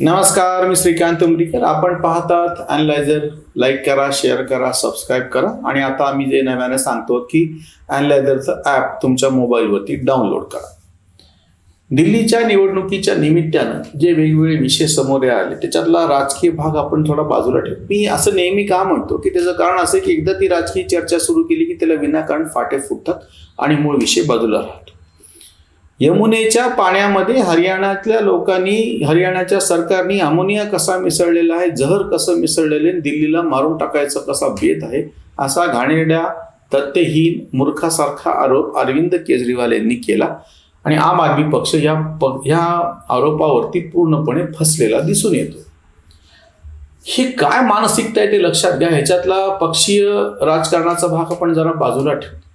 नमस्कार मी श्रीकांत उमरीकर. आपण पाहतात अनलायझर लाईक करा शेअर करा सबस्क्राईब करा. आणि आता आम्ही जे नव्याने सांगतो की अनलायझरचं ॲप तुमच्या मोबाईलवरती डाउनलोड करा. दिल्लीच्या निवडणुकीच्या निमित्तानं जे वेगवेगळे विषय समोर आले त्याच्यातला राजकीय भाग आपण थोडा बाजूला ठेवू. मी असं नेहमी का म्हणतो की त्याचं कारण असं की एकदा ती राजकीय चर्चा सुरू केली की त्याला विनाकारण फाटे फुटतात आणि मूळ विषय बाजूला राहतो. यमुनेच्या पाण्यामध्ये हरियाणातल्या लोकांनी हरियाणाच्या सरकारने अमोनिया कसा मिसळलेला आहे जहर कसं मिसळलेलं आहे दिल्लीला मारून टाकायचा कसा बेत आहे असा घाणेरड्या तथ्यहीन मूर्खासारखा आरोप अरविंद केजरीवाल यांनी केला. आणि आम आदमी पक्ष या प ह्या आरोपावरती पूर्णपणे फसलेला दिसून येतो. हे काय मानसिकता आहे ते लक्षात घ्या. ह्याच्यातला पक्षीय राजकारणाचा भाग आपण जरा बाजूला ठेवतो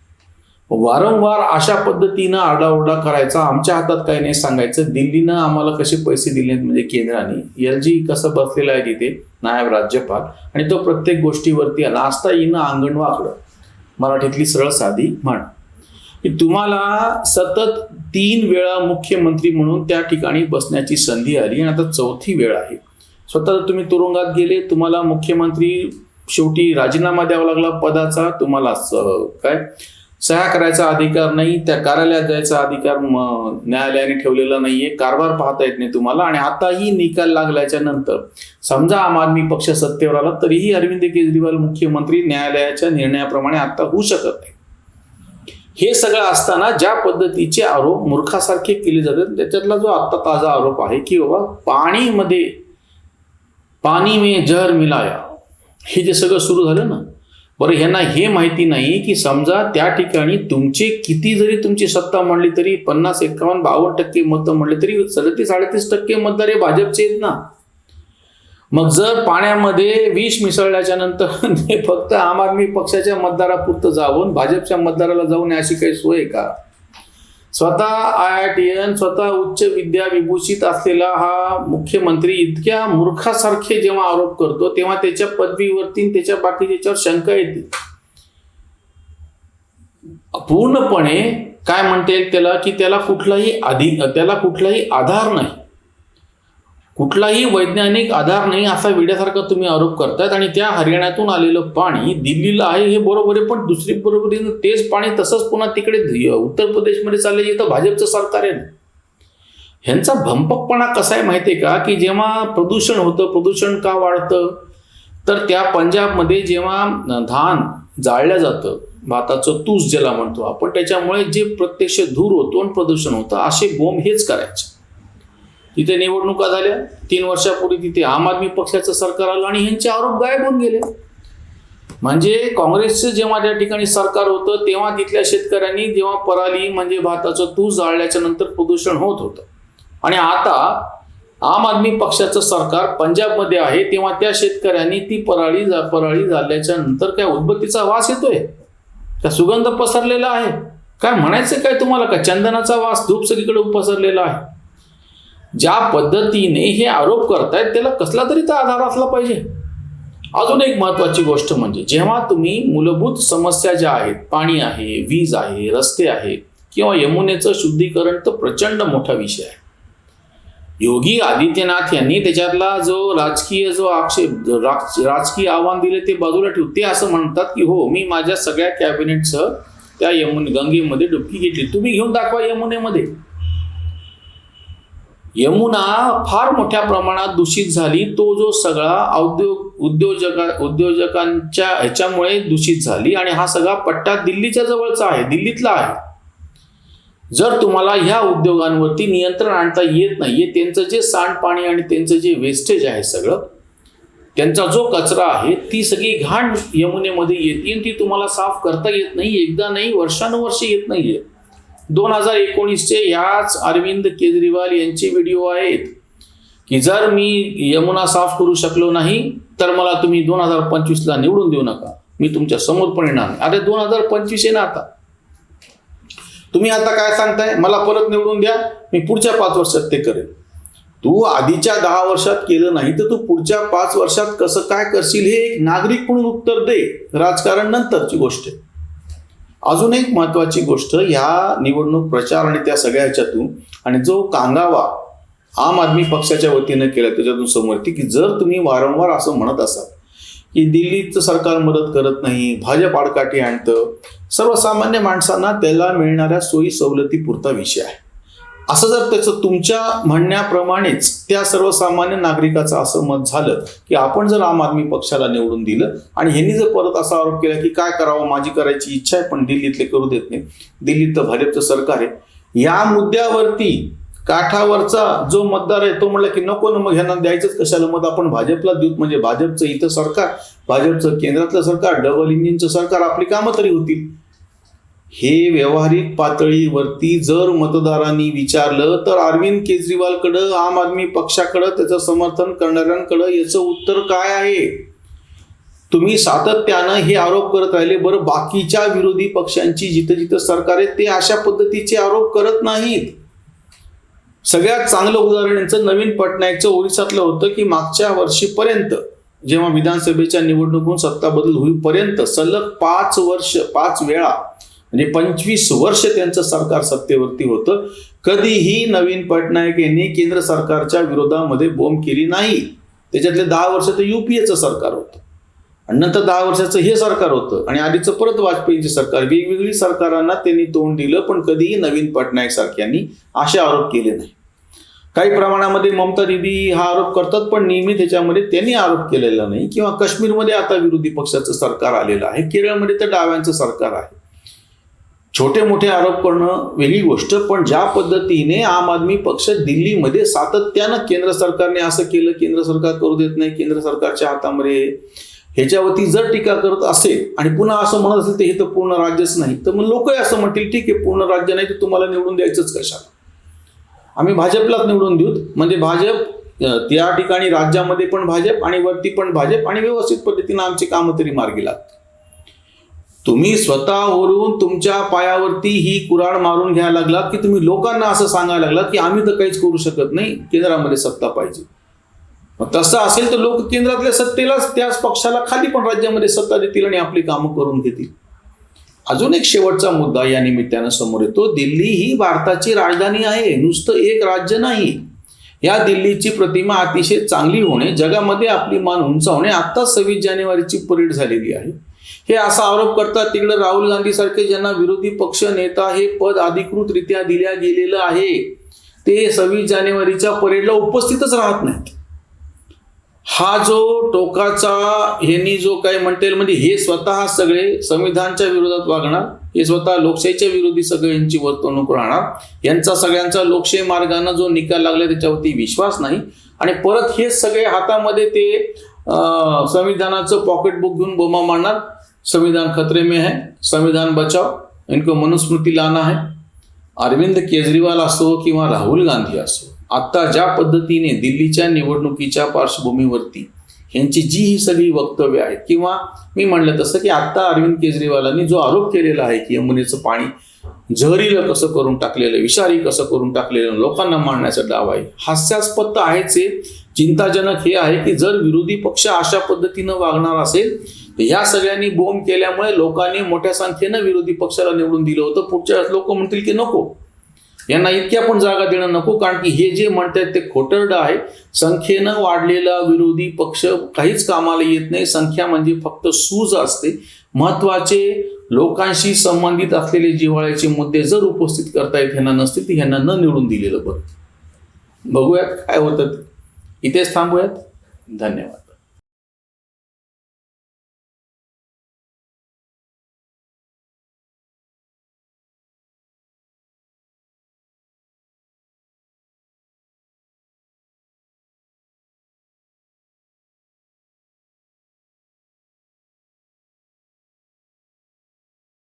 वारंवार अशा पद्धतीनं आरडाओरडा करायचा आमच्या हातात काही नाही सांगायचं. दिल्लीनं आम्हाला कसे पैसे दिले म्हणजे केंद्राने? एल जी कसं बसलेलं आहे तिथे? नायब राज्यपाल. आणि तो प्रत्येक गोष्टीवरती नाचता येईन अंगण वाकडं. मराठीतली सरळ साधी म्हण. की तुम्हाला सतत तीन वेळा मुख्यमंत्री म्हणून त्या ठिकाणी बसण्याची संधी आली आणि आता चौथी वेळ आहे. स्वतः तुम्ही तुरुंगात गेले तुम्हाला मुख्यमंत्री शेवटी राजीनामा द्यावा लागला पदाचा तुम्हाला काय? सह्या करायचा अधिकार नाही त्या कार्यालयात जायचा अधिकार न्यायालयाने ठेवलेला नाहीये. कारभार पाहता येत नाही तुम्हाला आणि आताही निकाल लागल्याच्या नंतर. समजा आम आदमी पक्ष सत्तेवर आला तरीही अरविंद केजरीवाल मुख्यमंत्री न्यायालयाच्या निर्णयाप्रमाणे आता होऊ शकत नाही. हे सगळं असताना ज्या पद्धतीचे आरोप मूर्खासारखे केले जातात त्याच्यातला जो आत्ता ताजा आरोप आहे की बाबा पाणीमध्ये पाणी मे जहर मिलाया हे जे सगळं सुरू झालं ना बरं ह्यांना हे माहिती नाही की समजा त्या ठिकाणी तुमचे किती जरी तुमची सत्ता म्हणली तरी पन्नास एक्कावन्न बावन्न टक्के मतं म्हणले तरी सदतीस साडेतीस टक्के मतदार हे भाजपचे आहेत ना. मग जर पाण्यामध्ये विष मिसळल्याच्या नंतर ते फक्त आम आदमी पक्षाच्या मतदारापुरतं जाऊन भाजपच्या मतदाराला जाऊन अशी काही सोय का? स्वतः आय आय टी एन स्वतः उच्च विद्या विभूषित असलेला हा मुख्यमंत्री इतक्या मूर्खासारखे जेव्हा आरोप करतो तेव्हा त्याच्या पदवीवरती त्याच्या बाकी त्याच्यावर शंका येते. पूर्णपणे काय म्हणता येईल त्याला? की त्याला कुठलाही आधी त्याला कुठलाही आधार नाही. कुठलाही वैज्ञानिक आधार नाही असा वेड्यासारखा तुम्ही आरोप करतायत आणि त्या हरियाणातून आलेलं पाणी दिल्लीला आहे हे बरोबर आहे पण दुसरी बरोबरीनं तेच पाणी तसंच पुन्हा तिकडे उत्तर प्रदेशमध्ये चालले जिथं भाजपचं सरकार आहे ह्यांचा भंपकपणा कसा आहे माहिती आहे का? की जेव्हा प्रदूषण होतं प्रदूषण का वाढतं? तर त्या पंजाबमध्ये जेव्हा धान जाळलं जातं भाताचं तूस ज्याला म्हणतो आपण त्याच्यामुळे जे प्रत्यक्ष धूर होतो आणि प्रदूषण होतं असे बोंब हेच करायचे. तिथे निवडणुका झाल्या. तीन वर्षापूर्वी तिथे आम आदमी पक्षाचं सरकार आलं आणि ह्यांचे आरोप गायब होऊन गेले. म्हणजे काँग्रेसचं जेव्हा त्या ठिकाणी सरकार होतं तेव्हा तिथल्या शेतकऱ्यांनी जेव्हा पराली म्हणजे भाताचं तूस जाळल्याच्या नंतर प्रदूषण होत होतं. आणि आता आम आदमी पक्षाचं सरकार पंजाबमध्ये आहे तेव्हा त्या शेतकऱ्यांनी ती पराळी जा- पराळी जाळल्याच्या नंतर काय उदबत्तीचा वास येतोय? त्या सुगंध पसरलेला आहे? काय म्हणायचं काय तुम्हाला? का चंदनाचा वास धूप सगळीकडे पसरलेला आहे? ज्या पद्धतीने हे आरोप करतायत त्याला कसला तरी तर आधार असला पाहिजे. अजून एक महत्वाची गोष्ट म्हणजे जेव्हा तुम्ही मूलभूत समस्या ज्या आहेत पाणी आहे वीज आहे रस्ते आहे किंवा यमुनेचं शुद्धीकरण तर प्रचंड मोठा विषय आहे. योगी आदित्यनाथ यांनी त्याच्यातला जो राजकीय जो आक्षेप राजकीय आव्हान दिले ते बाजूला ठेवू ते असं म्हणतात की हो मी माझ्या सगळ्या कॅबिनेटसह त्या यमुन गंगेमध्ये डुबकी घेतली. तुम्ही घेऊन दाखवा यमुनेमध्ये. यमुना फार मोठ्या प्रमाणात दूषित झाली. तो जो सगळा औद्योग उद्योजका उद्योजकांच्या ह्याच्यामुळे दूषित झाली आणि हा सगळा पट्टा दिल्लीच्या जवळचा आहे दिल्लीतला आहे. जर तुम्हाला ह्या उद्योगांवरती नियंत्रण आणता येत नाहीये त्यांचं जे सांडपाणी आणि त्यांचं जे वेस्टेज आहे सगळं त्यांचा जो कचरा आहे ती सगळी घाण यमुनेमध्ये येते ती तुम्हाला साफ करता येत नाही एकदा नाही वर्षानुवर्षे येत नाहीये. दोन हजार एकोणीसचे ह्याच अरविंद केजरीवाल यांचे व्हिडिओ आहेत. की जर मी यमुना साफ करू शकलो नाही तर मला तुम्ही दोन हजार पंचवीसला निवडून देऊ नका. मी तुमच्यासमोर पण येणार नाही. अरे दोन हजार पंचवीस आहे ना आता. तुम्ही आता काय सांगताय? मला परत निवडून द्या. मी पुढच्या पाच वर्षात ते करेन. तू आधीच्या दहा वर्षात केलं नाही तर तू पुढच्या पाच वर्षात कसं काय करशील हे एक नागरिक म्हणून उत्तर दे. राजकारण नंतरची गोष्ट आहे. अजून एक महत्वाची गोष्ट ह्या निवडणूक प्रचार आणि त्या सगळ्या ह्याच्यातून आणि जो कांगावा आम आदमी पक्षाच्या वतीनं केला त्याच्यातून समोर येते की जर तुम्ही वारंवार असं म्हणत असाल की दिल्लीचं सरकार मदत करत नाही भाजप आडकाठी आणतं सर्वसामान्य माणसांना त्याला मिळणाऱ्या सोयी सवलती पुरता विषय आहे. असं जर त्याचं तुमच्या म्हणण्याप्रमाणेच त्या सर्वसामान्य नागरिकाचं असं मत झालं की आपण जर आम आदमी पक्षाला निवडून दिलं आणि ह्यांनी जर परत असा आरोप केला की काय करावं माझी करायची इच्छा आहे पण दिल्लीतले करू देत नाही दिल्लीत तर भाजपचं सरकार आहे. या मुद्द्यावरती काठावरचा जो मतदार आहे तो म्हणला की नको ना मग ह्यांना द्यायचंच कशाला? मत आपण भाजपला देऊ म्हणजे भाजपचं इथं सरकार भाजपचं केंद्रातलं सरकार डबल इंजिनचं सरकार आपली कामं तरी होतील. हे व्यावहारिक पातळीवरती जर मतदारांनी विचारलं तर अरविंद केजरीवालकडं आम आदमी पक्षाकडं त्याचं समर्थन करणाऱ्यांकडं याचं उत्तर काय आहे? तुम्ही सातत्यानं हे आरोप करत राहिले. बरं बाकीच्या विरोधी पक्षांची जिथं जिथं सरकार आहे ते अशा पद्धतीचे आरोप करत नाहीत. सगळ्यात चांगलं उदाहरण यांचं नवीन पटनायकचं ओरिसातलं होतं की मागच्या वर्षीपर्यंत जेव्हा विधानसभेच्या निवडणुकीतून सत्ता बदल होईपर्यंत सलग पाच वर्ष पाच वेळा म्हणजे पंचवीस वर्ष त्यांचं सरकार सत्तेवरती होतं. कधीही नवीन पटनायक यांनी केंद्र सरकारच्या विरोधामध्ये बोंब केली नाही. त्याच्यातले दहा वर्ष तर युपीएचं सरकार होतं. आणि नंतर दहा वर्षाचं हे सरकार होतं. आणि आधीचं परत वाजपेयीचे सरकार. वेगवेगळी सरकारांना त्यांनी तोंड दिलं पण कधीही नवीन पटनायक सारख्यांनी असे आरोप केले नाही. काही प्रमाणामध्ये ममता दिदी हा आरोप करतात पण नेहमी त्याच्यामध्ये त्यांनी आरोप केलेला नाही. किंवा काश्मीरमध्ये आता विरोधी पक्षाचं सरकार आलेलं आहे. केरळमध्ये तर डाव्यांचं सरकार आहे. छोटे मोठे आरोप करणं वेगळी गोष्ट पण ज्या पद्धतीने आम आदमी पक्ष दिल्लीमध्ये सातत्यानं केंद्र सरकारने असं केलं केंद्र सरकार करू देत नाही केंद्र सरकारच्या हातामध्ये ह्याच्यावरती जर टीका करत असेल आणि पुन्हा असं म्हणत असेल तर हे तर पूर्ण राज्यच नाही. तर मग लोकही असं म्हणतील ठीक आहे पूर्ण राज्य नाही तर तुम्हाला निवडून द्यायचंच कशाला? आम्ही भाजपलाच निवडून देऊ म्हणजे भाजप त्या ठिकाणी राज्यामध्ये पण भाजप आणि वरती पण भाजप आणि व्यवस्थित पद्धतीनं आमची कामं तरी मार्गी लागतात तुम्ही स्वतःवरून तुमच्या पायावरती ही कुराड मारून घ्यायला लागलात की तुम्ही लोकांना असं सांगायला लागलात की आम्ही तर काहीच करू शकत नाही केंद्रामध्ये सत्ता पाहिजे. मग तसं असेल तर लोक केंद्रातल्या सत्तेलाच त्याच पक्षाला खाली पण राज्यामध्ये सत्ता देतील आणि आपली कामं करून घेतील. अजून एक शेवटचा मुद्दा या निमित्तानं समोर येतो. दिल्ली ही भारताची राजधानी आहे नुसतं एक राज्य नाही. या दिल्लीची प्रतिमा अतिशय चांगली होणे जगामध्ये आपली मान उंचावणे आत्ताच सव्वीस जानेवारीची परेड झालेली आहे. हे असा आरोप करतात तिकडे राहुल गांधी सारखे ज्यांना विरोधी पक्ष नेता हे पद अधिकृतरित्या दिल्या गेलेलं आहे. ते सव्वीस जानेवारीच्या परेडला उपस्थितच राहत नाहीत. हा जो टोकाचा ह्यांनी जो काय म्हणता येईल म्हणजे हे स्वतः सगळे संविधानच्या विरोधात वागणार हे स्वतः लोकशाहीच्या विरोधी सगळ्यांची वर्तणूक वर्तवणूक राहणार यांचा सगळ्यांचा लोकशाही मार्गानं जो निकाल लागला त्याच्यावरती विश्वास नाही. आणि परत हे सगळे हातामध्ये ते संविधानाचं पॉकेट बुक घेऊन बोमा मारणार संविधान खतरे में है संविधान बचाव इनको मनुस्मृती लाना है। अरविंद केजरीवाल असो किंवा राहुल गांधी असो। आत्ता ज्या पद्धतीने दिल्लीच्या निवडणुकीच्या पार्श्वभूमीवरती यांची जी ही सगळी वक्तव्य आहेत किंवा मी म्हणलं तसं की आत्ता अरविंद केजरीवालांनी जो आरोप केलेला आहे की यमुनेचं पाणी जहरीलं कसं करून टाकलेलं विषारी कसं करून टाकलेलं लोकांना मांडण्याचा डाव आहे हास्यास्पद तर आहेच आहे चिंताजनक हे आहे की जर विरोधी पक्ष अशा पद्धतीनं वागणार असेल ह्या सगळ्यांनी बोंब केल्यामुळे लोकांनी मोठ्या संख्येनं विरोधी पक्षाला निवडून दिलं होतं. पुढच्या लोक म्हणतील की नको. यांना इतक्या पण जागा देणं नको कारण की हे जे म्हणतात ते खोटरडं आहे. संख्येनं वाढलेला विरोधी पक्ष काहीच कामाला येत नाही. संख्या म्हणजे फक्त सूज असते. महत्त्वाचे लोकांशी संबंधित असलेले जिव्हाळ्याचे मुद्दे जर उपस्थित करता येत ह्यांना नसतील तर ह्यांना न निवडून दिलेलं बरं. बघूयात काय होतं. ते. इथेच थांबूयात. धन्यवाद.